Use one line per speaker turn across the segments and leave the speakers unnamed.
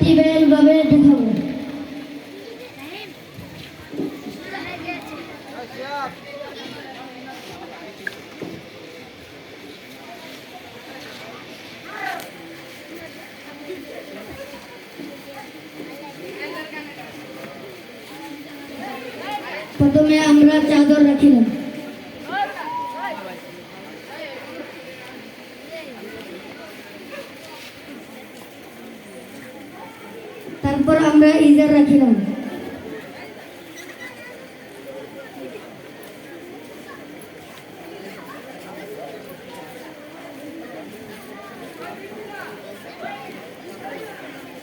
তা প্র্যাকটিক্যাল ভাবে দেখাবো প্রথমে তারপর আমরা ইজার রাখিলাম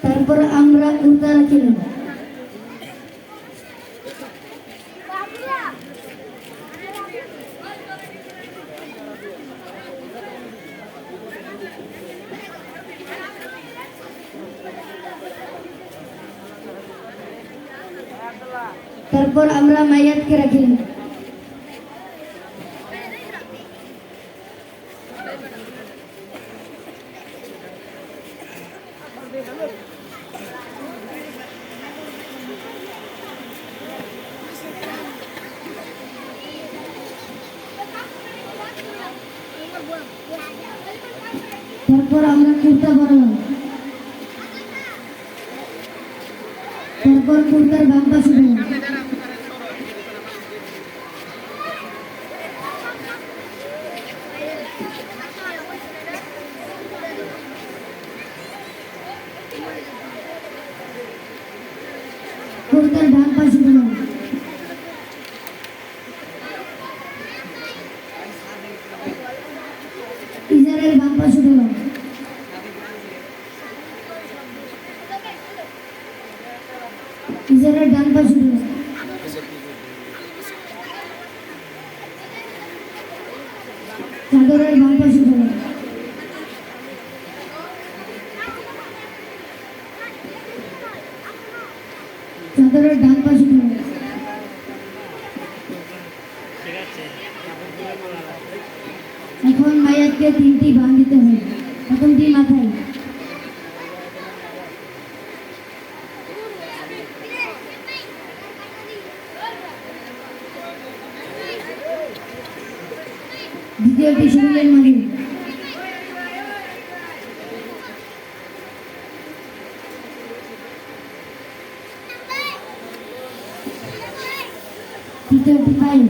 তারপর আমরা কুর্তা রাখিলাম তারপর আমরা মাইয়াতকে রাখিলাম তারপর আমরা কুর্তা পরালাম তারপর কুর্তার বাম পাশে দিলাম কুর্তার ডান পাশে চাদরের ডান পাশে দিলাম এখন মায়াতকে তিনটি বান দিতে হবে। এখন প্রথমটি মাথায়। দ্বিতীয়টি শরীরের মাঝে তৃতীয়টি পায়ে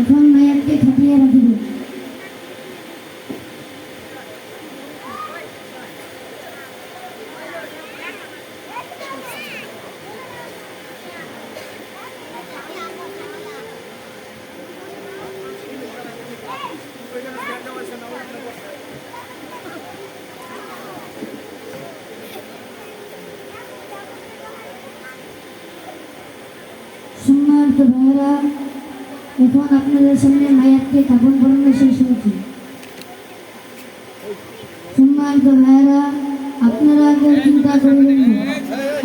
এখন মায়াতকে খাটিয়ে রাখিব সম্মানিত ভাইয়েরা এখন আপনাদের সামনে মায়াতকে কাপড় পরানো শেষ হয়েছে সম্মানিত ভাইয়েরা, আপনারা কেউ চিন্তা করবেন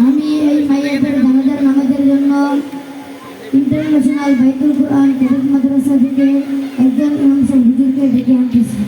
আমি এই মায়াতের জানাজার নামাজের জন্য ইন্টারন্যাশনাল বাইতুল কোরআন মাদ্রাসা থেকে একজন ইমাম সাহেব হুজুরকে ডেকে আনতেছি।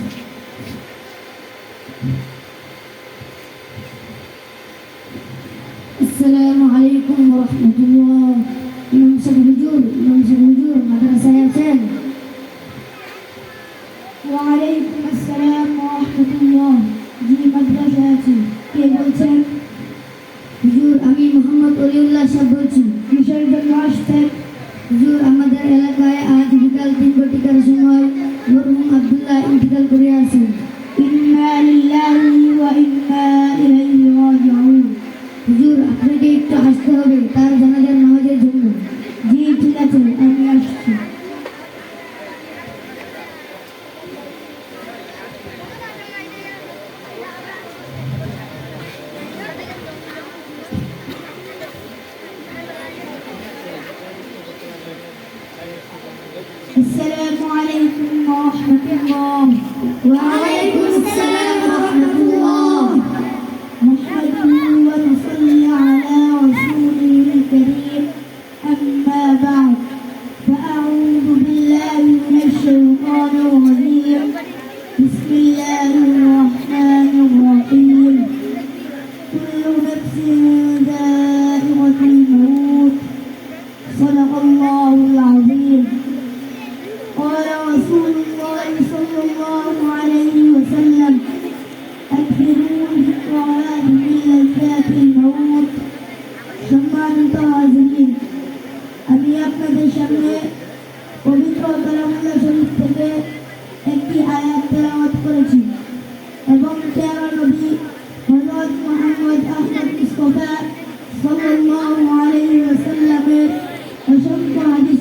Wow.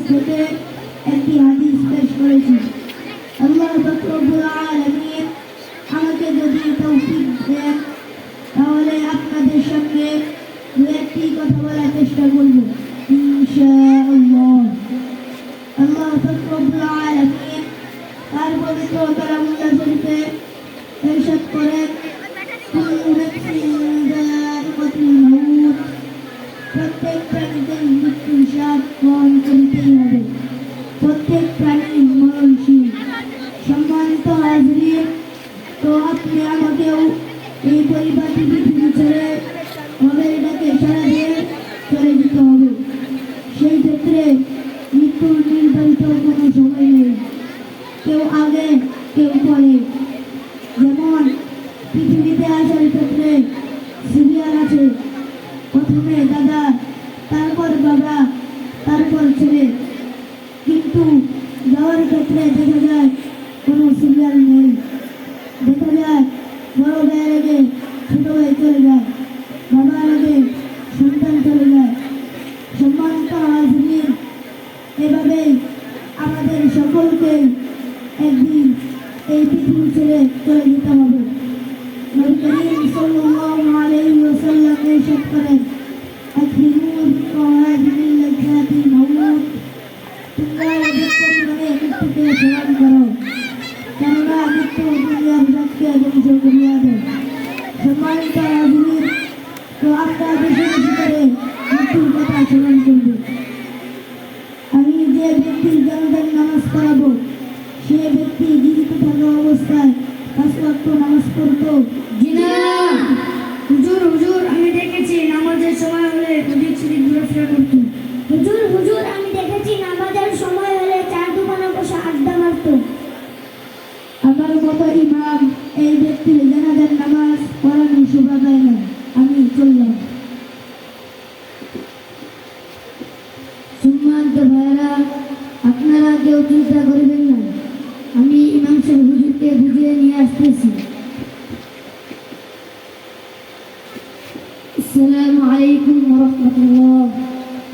থেকে একটি হাদিস পেশ করেছি আল্লাহ পাক রব্বুল আলামিন আমাকে যদি তৌফিক দেন তাহলে আপনাদের সঙ্গে দু একটি কথা বলার চেষ্টা করব ইনশাআল্লাহ আল্লাহ পাক রব্বুল আলামিন তার পবিত্র কালামুল্লাহ শরীফে ইরশাদ করেন আগে কেউ যেমন পৃথিবীতে আসার ক্ষেত্রে সিরিয়াল আছে, প্রথমে দাদা, তারপর বাবা, তারপর ছেলে। কিন্তু যাওয়ার ক্ষেত্রে দেখা যায় কোনো সিরিয়াল নেই। দেখা যায় বড় ভাইয়ের আগে ছোট ভাই চলে যায়, বাবার আগে সন্তান চলে যায়। সম্মানিত হাজরিন, এভাবেই আমাদের সকলকে একদিন এই পৃথিবী ছেড়ে চলে যেতে হবে। নবী করিম সাল্লাল্লাহু আলাইহি ওয়াসাল্লাম ইরশাদ করেন আকরিমু বিকাহাদিহি লাযাতিল মাউত তোমরা অধিক পরিমাণে মৃত্যুকে স্মরণ করো। কেননা মৃত্যু দুনিয়ার জগৎকে ধ্বংস করিয়া দেয় বেশি মৃত্যুর কথা স্মরণ করব। আমি যে ব্যক্তির জানাজার নামাজ সে ব্যক্তি জীবিত থাকা অবস্থায় পাঁচ ওয়াক্ত নামাজ পড়তো
হুজুর হুজুর আমি দেখেছি নামাজের সময় হলে ওদিক সেদিক ঘোরাফেরা করতো।
হুজুর হুজুর আমি দেখেছি নামাজের সময় হলে চার দোকানে বসে আড্ডা মারতো।
আমার মতো ইমাম এই ব্যক্তির জানাজার নামাজ পড়ানো শোভা পায় না আমি চললাম। সম্মানিত ভাইয়েরা আপনারা কেউ চিন্তা আসসালামু আলাইকুম ওরহমতুল্লাহ।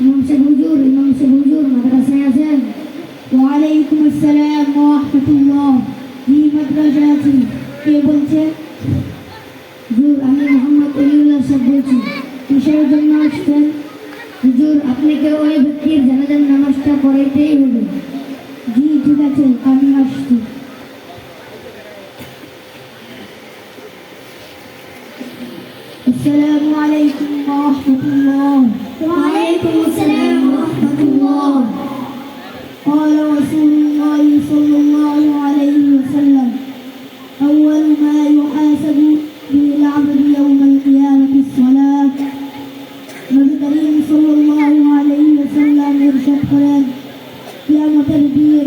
ইমাম সাহেব হুজুর, ইমাম সাহেব হুজুর, মাদ্রাসায় আছেন? ওয়ালাইকুম আসসালাম ওরহমতুল্লাহ। জি মাদ্রাসা আছি। কে বলছেন হুজুর, আমি মোহাম্মদ অলিউল্লাহ সাহেব বলছি। কিসের জন্য আসছেন? হুজুর, আপনাকে ওই ব্যক্তির জানাজার নামাজটা পড়াইতেই হবে। জি, ঠিক আছে, আমি আসছি। الله
وعليكم السلام ورحمة الله
قال رسول الله صلى الله عليه وسلم أول ما يحاسب به العبد يوم القيامة الصلاة নবী করিম সাল্লাল্লাহু আলাইহি ওয়াসাল্লাম ইরশাদ করেন কিয়ামতের দিন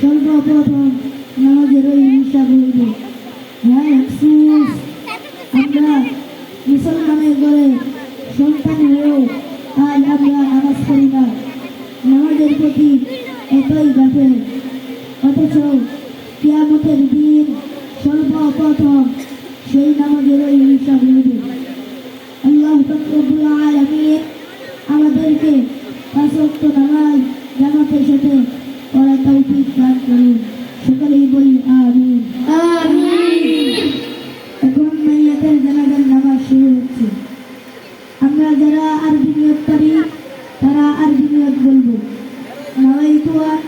সর্বপ্রথম নামাজের ওই হিসাব হইবে হ্যাঁ আফসোস আমরা মুসলমানের ঘরে সন্তান হয়েও আজ আমরা নামাজ পড়ি না নামাজের প্রতি এতই গাফে অথচ কিয়ামতের দিন সর্বপ্রথম সেই নামাজের ওই হিসাব হইবে আল্লাহ রব্বুল আলামিন আমাদেরকে পাঁচ ওয়াক্ত নামাজ জামাতের সাথে পড়া তৌফিক দান করুন সকলেই বলি আমিন যারা আরবি নিয়োগ করি তারা আরবি নিয়োগ বলবো নাওয়াইতু আন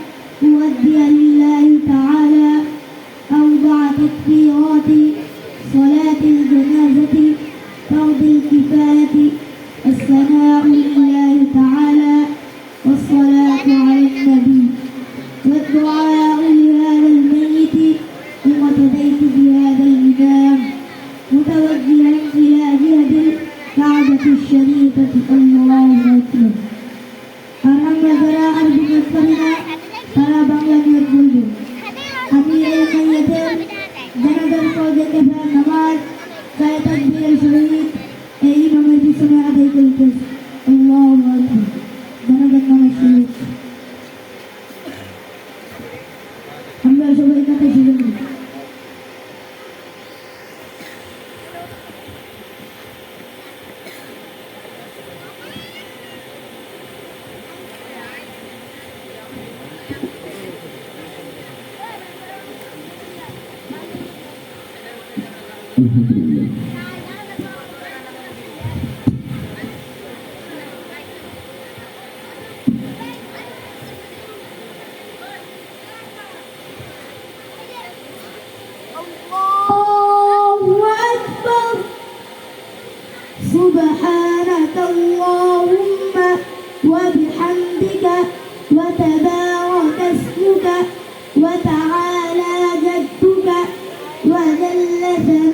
أودي لله تعالى أربع تكبيرات صلاة الجنازة فرض الكفاية الثناء لله تعالى والصلاة على النبي والدعاء Father.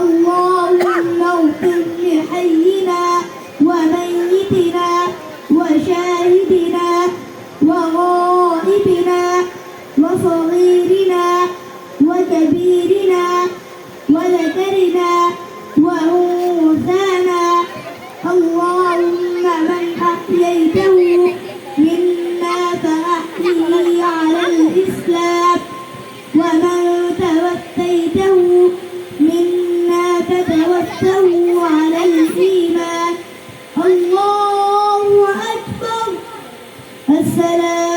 اللهم وميتنا وشاهدنا وغائبنا وصغيرنا وكبيرنا وذكرنا وأنثانا. اللهم من أحييته منا على الإسلام. ومن الله أكبر. السلام